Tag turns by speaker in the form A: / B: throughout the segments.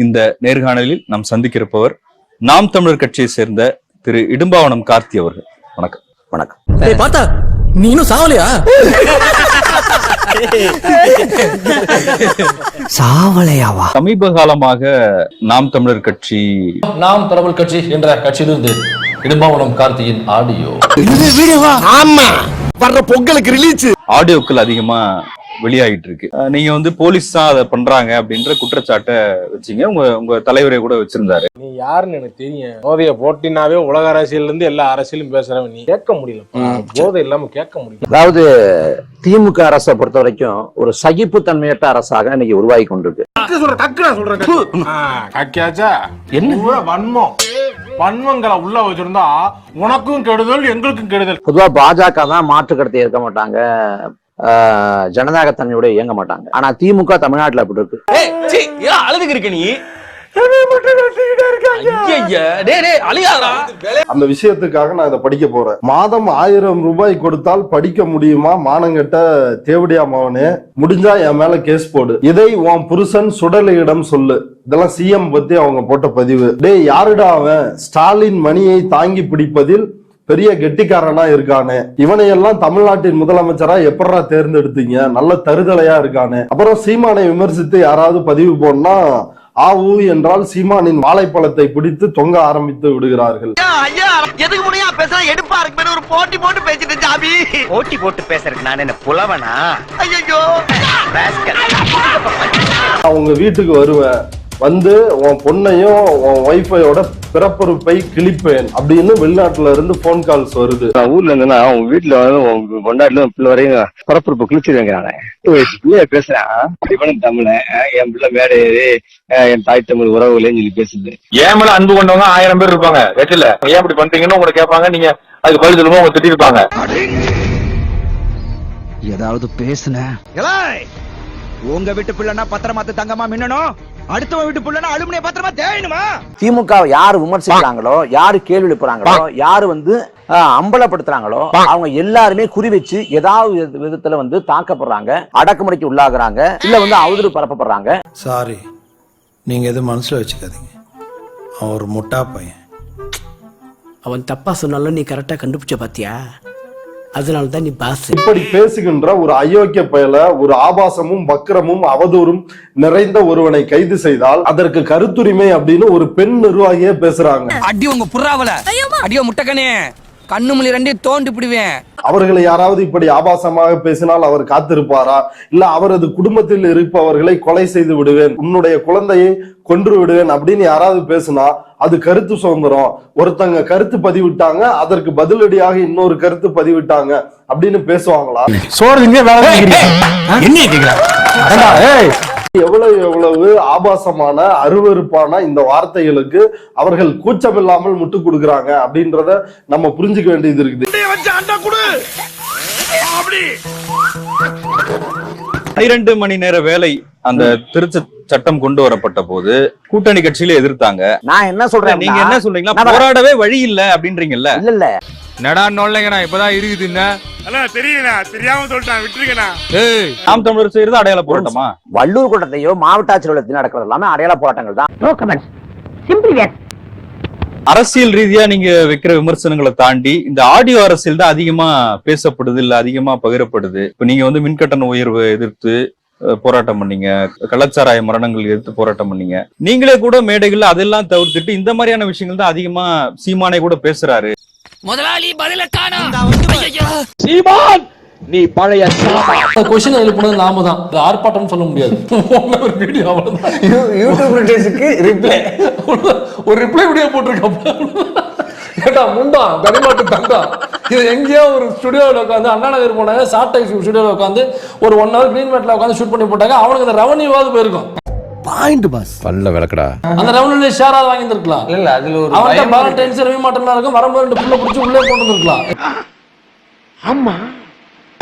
A: இந்த நேர்காணலில் நாம் சந்திக்கிறப்பவர் நாம் தமிழர் கட்சியை சேர்ந்த திரு இடும்பாவனம் கார்த்தி அவர்கள். வணக்கம்.
B: வணக்கம்.
C: பார்த்தா நீ இன்னும் சாவலையா?
B: சாவலையாவா?
A: சமீப காலமாக நாம் தமிழர் கட்சி
D: நாம் தமிழ் கட்சி என்ற கட்சியிலிருந்து இடும்பாவனம் கார்த்தியின் ஆடியோ.
C: ஆமா. வர்ற பொங்கலுக்கு ரிலீஸ்
A: ஆடியோக்கள் அதிகமா வெளியாகிட்டு இருக்கு நீங்க வந்து போலீஸ் தான் அதை பண்றாங்க அப்படின்ற குற்றச்சாட்டை வச்சீங்க. உங்க உங்க தலைவரை கூட வச்சிருந்தாரு.
E: நீ யாருன்னு எனக்கு தெரியும். போதைய போட்டினாவே உலக அரசியல்ல இருந்து எல்லா அரசியலும் பேசுறவன் நீ. கேட்க முடியல போதை இல்லாம கேட்க முடியல.
B: அதாவது திமுக அரசை பொறுத்த வரைக்கும் ஒரு சகிப்புத்தன்மையற்ற அரசாக இன்னைக்கு உருவாகி கொண்டிருக்கு.
E: சொல்ற டக்கு நான் சொல்றேன் கக்கியாச்சா? என்ன? வன்மம். வன்மங்களை உள்ள வச்சிருந்தா உனக்கும் கெடுதல் எங்களுக்கும் கெடுதல்.
B: பொதுவா பாஜக தான் மாற்று கருத்தை ஏற்க மாட்டாங்க. ஜனநாயக தன்மையோட இயங்க மாட்டாங்க. ஆனா திமுக தமிழ்நாட்டுல அப்படி இருக்கு.
C: அழுதுக்கு இருக்க நீ? ஐயய்ய, டேய் டேய் அழியாதடா.
F: அந்த விஷயத்துக்காக நான் இதை படிக்க போறேன். மாதம் ஆயிரம் ரூபாய் கொடுத்தால் படிக்க முடியுமா? மானங்கெட்ட தேவடியா மவனே முடிஞ்சா என் மேல கேஸ் போடு. இதை உன் புருஷன் சுடலையிடம் சொல்லு. இதெல்லாம் சிஎம் பத்தி அவங்க போட்ட பதிவு. டேய் யாருடா அவன்? ஸ்டாலின் மணியை தாங்கி பிடிப்பதில் பெரிய கெட்டிக்காரனா இருக்கானே. இவனையெல்லாம் தமிழ்நாட்டின் முதலமைச்சரா எப்படா தேர்ந்தெடுத்தீங்க? நல்ல தருதலையா இருக்கானே. அப்புறம் சீமானை விமர்சித்து யாராவது பதிவு போடனா ஆ ஊ என்றால் சீமானின் வாழைப்பழத்தை பிடித்து தொங்க ஆரம்பித்து விடுகிறார்கள்.
G: ஐயா எதுக்கு முனையா பேசுற? எடுப்பா இருக்கு ஒரு போட்டி போட்டு பேசிட்டு ஜாபி. போட்டி போட்டு பேசுறதுக்கு நான் என்ன புலவனா? ஐயோ
F: உங்க வீட்டுக்கு வருவேன். வந்து உன் பொண்ணையும் உன் ஒய்ஃபையோட பிறப்புறுப்பை கிழிப்பேன் அப்படின்னு வெளிநாட்டுல இருந்து போன் கால்ஸ் வருது.
H: நான் ஊர்ல இருந்தேன்னா உங்க வீட்டுல வந்து உங்க கொண்டாட்டில பிள்ளை வரையும் பரப்புறப்ப குளிச்சிருவேங்க நானே பேசுறேன் இவனும் தமிழன் என் பிள்ளை மேடை ஏறி என் தாய் தமிழ் உறவுகளேன்னு சொல்லி பேசுது.
D: ஏன் மேல அன்பு கொண்டவங்க ஆயிரம் பேர் இருப்பாங்க? வெற்றில. ஏன் இப்படி பண்றீங்கன்னு உங்களை கேட்பாங்க. நீங்க அதுக்கு பதில் சொல்லுவோம் உங்க திட்டி இருப்பாங்க.
I: ஏதாவது பேசுன உங்க வீட்டு பிள்ளைனா பத்திரமா தங்கமா மின்னணும்? அடுத்தவன் வீட்டு பிள்ளைனா அலுமினிய பத்திரமா தேயணுமா?
B: திமுக யாரு விமர்சிக்கிறாங்களோ யாரு கேள்வி எழுப்புறாங்களோ யாரு வந்து அம்பலப்படுத்துறாங்களோ அவங்க எல்லாருமே குறி வச்சு ஏதாவது வித- விதத்துல வந்து தாக்கப்படுறாங்க அடக்குமுறைக்கு உள்ளாகுறாங்க இல்ல வந்து அவதூறு பரப்பப்படுறாங்க.
J: சாரி நீங்க எதுவும் மனசுல வச்சுக்காதீங்க. அவன் ஒரு முட்டா பையன்.
C: அவன் தப்பா சொன்னாலும் நீ கரெக்டா கண்டுபிடிச்ச பாத்தியா? அதனால தான் நீ பாஸ்.
F: இப்படி பேசுகின்ற ஒரு அயோக்கிய பயல ஒரு ஆபாசமும் வக்கிரமும் அவதூறும் நிறைந்த ஒருவனை கைது செய்தால் அதற்கு கருத்துரிமை அப்படின்னு ஒரு பெண் நிர்வாகியே பேசுறாங்க.
I: அடி உங்க புறாவல. அடியோ முட்டைக்கனே கண்ணு மொழி ரெண்டையும் தோண்டி பிடிவேன்.
F: அவர்களை யாராவது இப்படி ஆபாசமாக பேசினால் அவர் காத்திருப்பாரா? இல்ல அவரது குடும்பத்தில் இருப்பவர்களை கொலை செய்து விடுவேன் உன்னுடைய குழந்தையை கொன்று விடுவேன் அப்படின்னு யாராவது பேசினா அது கருத்து சுதந்திரம். ஒருத்தங்க கருத்து பதிவிட்டாங்க அதற்கு பதிலடியாக இன்னொரு கருத்து பதிவிட்டாங்க அப்படின்னு பேசுவாங்களா?
C: கேக்குறா?
F: எவ்வளவு எவ்வளவு ஆபாசமான அருவருப்பான இந்த வார்த்தைகளுக்கு அவர்கள் கூச்சமில்லாமல் முட்டு கொடுக்கறாங்க அப்படின்றத நம்ம புரிஞ்சுக்க வேண்டியது இருக்குது.
A: பனிரெண்டு மணி நேர வேலை அந்த திருச்சி சட்டம் கொண்டு வரப்பட்ட போது கூட்டணி கட்சியில எதிர்த்தாங்க.
B: நான் என்ன சொல்றேன்
A: நீங்க என்ன சொல்றீங்களா. போராடவே வழி இல்ல அப்படின்றீங்கல்ல?
B: இல்ல இல்ல
D: நடா நொல்லைங்கண்ணா இப்பதான் இருக்குதுன்னா
E: தெரியலண்ணா தெரியாம சொல்லிட்டான் விட்டுருக்கண்ணா
D: ஏய்.
A: நாம் தமிழர் செய்யறது அடையாள போராட்டமா?
B: வள்ளூர் கூட்டத்தையோ மாவட்ட ஆட்சியர் நடக்கிறது எல்லாமே அடையாள போராட்டங்கள் தான்.
A: அரசியல் ரீதியா நீங்க வைக்கிற விமர்சனங்களை தாண்டி இந்த ஆடியோ அரசியல் தான் அதிகமா பேசப்படுது இல்ல அதிகமா பகிரப்படுது. இப்ப நீங்க வந்து மின்கட்டண உயர்வை எதிர்த்து போராட்டம் பண்ணீங்க. கள்ளச்சாராய மரணங்கள் எதிர்த்து போராட்டம் பண்ணீங்க. நீங்களே கூட மேடைகள்ல அதெல்லாம் தவிர்த்துட்டு இந்த மாதிரியான விஷயங்கள் தான் அதிகமா சீமானே கூட பேசுறாரு.
I: முதலாளி பதில காணும்
D: சீமான் நீ பழைய கொஸ்டின் எழுப்பினது நாம தான். இது ஆர்ப்பாட்டம் சொல்ல முடியாது. ஒரு வீடியோ அவ்வளவுதான்.
B: யூடியூப் ரிப்ளை
D: ஒரு ரிப்ளை வீடியோ போட்டிருக்கோம் ஏட்டா முண்டா கனிமாட்டு தங்கா இது எங்கேயோ ஒரு ஸ்டுடியோவில் உட்காந்து அண்ணா நகர் போனாங்க சாட்டை ஸ்டுடியோவில் உட்காந்து ஒரு ஒன் ஹவர் கிரீன் மேட்ல உட்காந்து ஷூட் பண்ணி போட்டாங்க அவனுக்கு அந்த ரெவன்யூவாவது போயிருக்கும்.
J: பாயிண்ட் பாஸ்
H: பல்ல விளக்கடா.
D: அந்த ரெவன்யூல ஷேராவது வாங்கியிருந்திருக்கலாம்.
E: இல்ல அதுல ஒரு
D: அவன்கிட்ட வேலண்டைன்ஸ் ரவி மாட்டம்லாம் இருக்கும் வரும்போது ரெண்டு புள்ள பிடிச்சி உள்ளே கொண்டு வந்திருக்கலாம்.
E: ஆமா.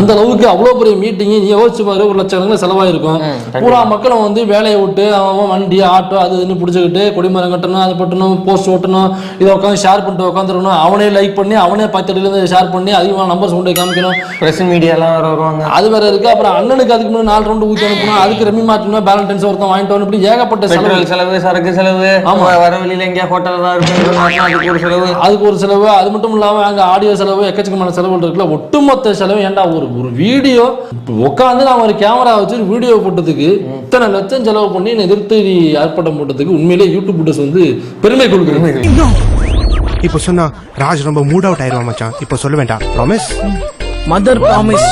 D: அந்த அளவுக்கு அவ்வளோ பெரிய மீட்டிங் நீ யோசிச்சு பாரு ஒரு லட்சம் கணக்கில் செலவாயிருக்கும். பூரா மக்களும் வந்து வேலையை விட்டு அவன் வண்டி ஆட்டோ அது இதுன்னு பிடிச்சிக்கிட்டு கொடிமரம் கட்டணும் அது பட்டணும் போஸ்ட் ஓட்டணும் இதை உட்காந்து ஷேர் பண்ணிட்டு உட்காந்துருக்கணும். அவனே லைக் பண்ணி அவனே பத்தடியிலேருந்து ஷேர் பண்ணி அதிகமாக நம்பர்ஸ் கொண்டு காமிக்கணும்.
K: பிரஸ் மீடியாலாம் வர வருவாங்க.
D: அது வேற இருக்கு. அப்புறம் அண்ணனுக்கு அதுக்கு முன்னாடி நாலு ரவுண்டு ஊற்றி அனுப்பணும். அதுக்கு ரெமி மாற்றணும் பேலன்ஸ் ஒருத்தன் வாங்கிட்டு வரணும். இப்படி ஏகப்பட்ட செலவு.
K: செலவு சரக்கு செலவு
D: ஆமா.
K: வர வெளியில எங்கேயா ஹோட்டல்லாம் இருக்கும். அதுக்கு ஒரு செலவு.
D: அதுக்கு ஒரு செலவு. அது மட்டும் இல்லாம அங்க ஆடியோ செலவு எக்கச்சக்கமான செலவுகள் இருக்குல்ல. ஒட்டுமொத்த செலவு ஏன்டா ஒரு ஒரு வீடியோ உட்காந்து நான் ஒரு கேமரா வச்சு ஒரு வீடியோ போட்டதுக்கு இத்தனை லட்சம் செலவு பண்ணி எதிர்த்து நீ ஆர்ப்பாட்டம் போட்டதுக்கு உண்மையிலே யூடியூப் வந்து பெருமை கொடுக்குறேன்.
L: இப்போ சொன்னா ராஜ் ரொம்ப மூட் அவுட் ஆயிருவான் மச்சான். இப்போ சொல்ல வேண்டாம். ப்ராமிஸ்
C: மதர் ப்ராமிஸ்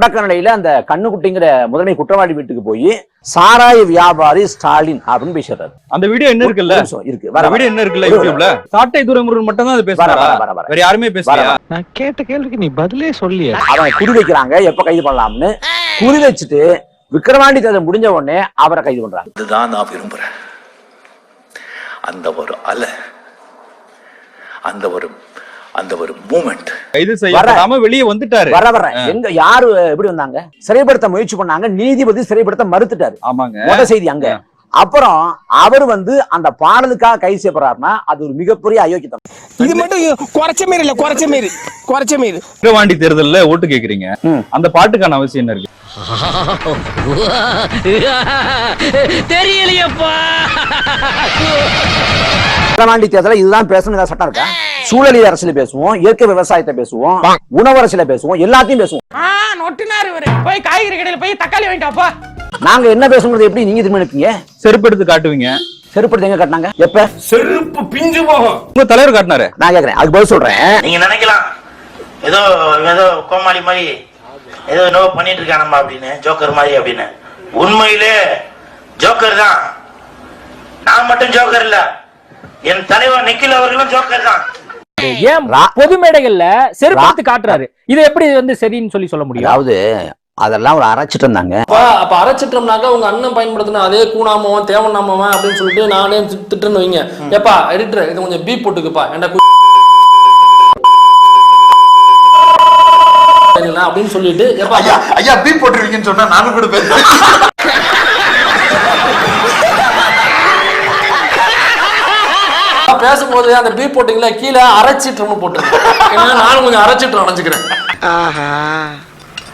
B: தொடக்க நிலையில அந்த கண்ணுக்குட்டிங்கிற முதன்மை குற்றவாளி வீட்டுக்கு போய் சாராய வியாபாரி ஸ்டாலின் அப்படின்னு பேசுறாரு
A: அந்த வீடியோ என்ன இருக்குல்ல?
B: இருக்கு. வர
A: வீடியோ என்ன இருக்குல்ல யூடியூப்ல? சாட்டை துரைமுருகன் மட்டும் தான் அது
B: வர
A: பேசுறாரா? வேற யாருமே பேசலையா?
G: நான் கேட்ட கேள்விக்கு நீ பதிலே சொல்லிய.
B: அவனை குறி வைக்கிறாங்க எப்ப கைது பண்ணலாம்னு. குறி வச்சுட்டு விக்கிரவாண்டி தேர்தல் முடிஞ்ச உடனே அவரை கைது பண்றாங்க.
M: இதுதான் நான் விரும்புறேன். அந்த ஒரு அலை அந்த ஒரு அந்த ஒரு மூமெண்ட்
A: கைது செய்யப்படாம வெளியே வந்துட்டாரு.
B: வர வர எங்க யாரு எப்படி வந்தாங்க? சிறைப்படுத்த முயற்சி பண்ணாங்க நீதிபதி சிறைப்படுத்த மறுத்துட்டாரு.
A: ஆமாங்க.
B: செய்தி அங்க. அப்புறம் அவர் வந்து அந்த பாடலுக்காக கைது செய்யப்படுறாருன்னா அது ஒரு மிகப்பெரிய அயோக்கியத்தனம்.
C: இது மட்டும் குறைச்ச மாரி இல்ல குறைச்ச மாரி குறைச்ச மாரி.
A: விக்கிரவாண்டி தேர்தல்ல ஓட்டு கேக்குறீங்க. அந்த பாட்டுக்கான அவசியம் என்ன இருக்கு?
C: தெரியலையப்பா.
B: தேர்தல இதுதான் பேசணும் ஏதாவது சட்டம் இருக்கா? சூழலியல் அரசியல பேசுவோம் இயற்கை விவசாயத்தை பேசுவோம் உணவு அரசியல பேசுவோம் எல்லாத்தையும் பேசுவோம்.
C: நொட்டினாரு இவரு. போய் காய்கறி கடையில போய் தக்காளி வாங்கிட்டாப்பா
B: நாங்க என்ன பேசுங்கிறது எப்படி நீங்க திரும்ப நினைப்பீங்க?
A: செருப்பு எடுத்து காட்டுவீங்க.
B: செருப்படுத்து எங்க கட்டினாங்க? எப்ப?
E: செருப்பு பிஞ்சு போகும்.
A: உங்க தலைவர் காட்டினாரு.
B: நான் கேக்குறேன். அதுக்கு பதில் சொல்றேன்.
G: நீங்க நினைக்கலாம். ஏதோ ஏதோ கோமாளி மாதிரி ஏதோ என்னவோ பண்ணிட்டு இருக்கானம்மா அப்படின்னு ஜோக்கர் மாதிரி அப்படின்னு. உண்மையிலே ஜோக்கர் தான். நான் மட்டும் ஜோக்கர் இல்ல. என் தலைவர் நிக்கில் அவர்களும் ஜோக்கர் தான்.
K: ஏன் பொது மேடைகள்ல
B: செருப்படுத்து
K: காட்டுறாரு. இது எப்படி வந்து சரின்னு சொல்லி சொல்ல
B: அதாவது அதெல்லாம் ஒரு அரைச்சிட்டு இருந்தாங்க.
D: அப்ப அப்ப அரைச்சிட்டோம்னாக்கா உங்க அண்ணன் பயன்படுத்தின அதே கூணாமவன் தேவநாமவன் அப்படின்னு சொல்லிட்டு நானே திட்டுன்னு வைங்க. ஏப்பா எடிட்டர் இது கொஞ்சம் பீப் போட்டுக்குப்பா. கு- அப்படின்னு சொல்லிட்டு ஏப்பா
E: ஐயா பீ போட்டுருவீங்கன்னு சொன்னா நானும் கூட பேசுறேன்.
D: பேசும்போது அந்த பீப் போட்டிங்களா கீழே அரைச்சிட்டோம்னு போட்டுருக்கேன் ஏன்னா நானும் கொஞ்சம் அரைச்சிட்டு அணைஞ்சுக்கிறேன்.
G: ஆஹா.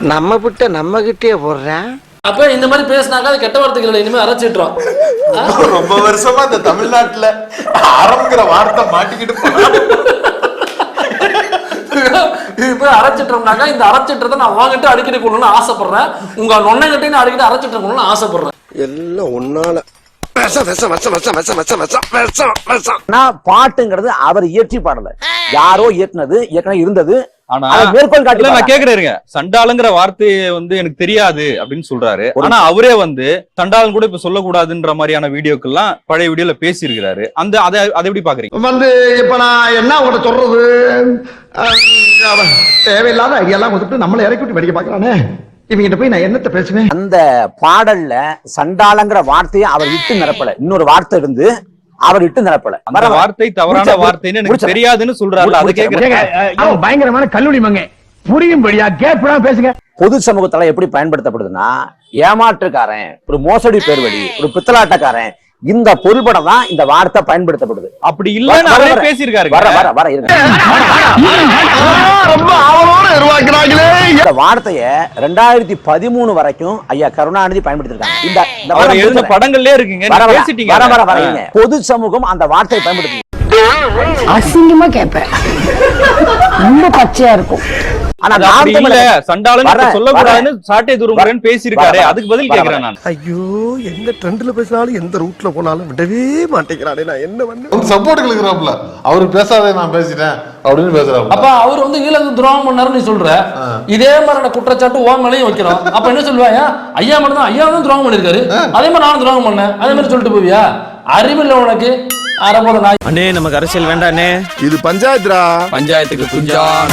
G: நம்ம விட்ட நம்ம கிட்டே போடுறேன்.
D: அப்ப இந்த மாதிரி பேசினாக்க அது கெட்ட வார்த்தைகள் இனிமே அரைச்சிட்டுறோம்.
E: ரொம்ப வருஷமா இந்த தமிழ்நாட்டுல ஆரம்பிக்கிற வார்த்தை மாட்டிக்கிட்டு
D: இப்போ அரைச்சிட்டோம்னாக்கா இந்த அரைச்சிட்டதை நான் உங்ககிட்ட அடிக்கடி கொள்ளணும்னு ஆசைப்படுறேன். உங்க நொன்னகிட்டே நான் அடிக்கடி அரைச்சிட்டு போகணும்னு ஆசைப்படுறேன்.
G: எல்லாம் ஒன்னால.
B: பாட்டுங்கிறது அவர் இயற்றி பாடல. யாரோ இயக்குனது ஏற்கனவே இருந்தது
A: ஆனா
B: மேற்கோள் காட்டி
A: இல்ல நான். கேக்குறேங்க சண்டாளுங்கிற வார்த்தையை வந்து எனக்கு தெரியாது அப்படின்னு சொல்றாரு. ஆனா அவரே வந்து சண்டாளன் கூட இப்ப சொல்லக்கூடாதுன்ற மாதிரியான வீடியோக்கெல்லாம் பழைய வீடியோல பேசியிருக்கிறாரு. அந்த அதை அதை எப்படி பாக்குறீங்க?
G: வந்து இப்ப நான் என்ன உங்கள்ட்ட சொல்றது? தேவையில்லாத ஐடியாலாம் கொடுத்துட்டு நம்மளை இறக்கி விட்டு வெடிக்க பாக்குறானே இவங்கிட்ட போய் நான் என்னத்த பேசுவேன்?
B: அந்த பாடல்ல சண்டாளங்கிற வார்த்தையை அவர் இட்டு நிரப்பல. இன்னொரு வார்த்தை இருந்து அவர் இட்டு நிரப்பல.
A: அந்த
B: வர, வர.
A: வார்த்தை தவறான வார்த்தைன்னு எனக்கு தெரியாதுன்னு சொல்றாரு அதை கேக்குறேன்.
G: அவன் பயங்கரமான கல்லூரி மங்க. புரியும்படியா கேப்லாம் பேசுங்க.
B: பொது சமூகத்துல எப்படி பயன்படுத்தப்படுதுன்னா ஏமாற்றுக்காரன் ஒரு மோசடி பேர்வழி ஒரு பித்தலாட்டக்காரன் இந்த பொருள்படம் தான் இந்த வார்த்தை பயன்படுத்தப்படுது.
A: அப்படி இல்லன்னு
B: வர,
A: அவரே
B: வர.
A: பேசியிருக்காரு.
B: வர வர வர இந்த வார்த்தைய ரெண்டாயிரத்தி பதிமூணு வரைக்கும் ஐயா கருணாநிதி பயன்படுத்திருக்காங்க இந்த சொல்றேன்.
A: படங்கள்லயே இருக்குங்க.
B: வர வர வர. பொது சமூகம் அந்த வார்த்தையை பயன்படுத்தி.
C: அசிங்கமா கேட்பேன் ரொம்ப பச்சையா இருக்கும்.
A: அதுக்கு பதில் கேக்குறேன். நான்.
G: ஐயோ எந்த ட்ரெண்ட்ல பேசினாலும் எந்த ரூட்ல போனாலும் விடவே மாட்டேங்கிறானே நான். என்ன
E: அவர் சப்போர்ட் இருக்கிறாப்ல அவரு பேசாதே நான் பேசிட்டேன் அப்படின்னு
D: அப்ப அவர் வந்து ஈழத்து துரோகம் பண்ணாருன்னு நீ சொல்ற. இதே மாதிரியான குற்றச்சாட்டு ஓ மேலையும் வைக்கிறோம். அப்ப என்ன சொல்லுவாங்க ஐயா மட்டும் தான் ஐயா தான் துரோகம் பண்ணிருக்காரு அதே மாதிரி நானும் துரோகம் பண்ணேன். அதே மாதிரி சொல்லிட்டு போவியா? அறிவில்லை உனக்கு.
K: அண்ணே நமக்கு அரசியல் வேண்டாண்ணே.
G: இது பஞ்சாயத்துரா?
K: பஞ்சாயத்துக்கு குஞ்சான்.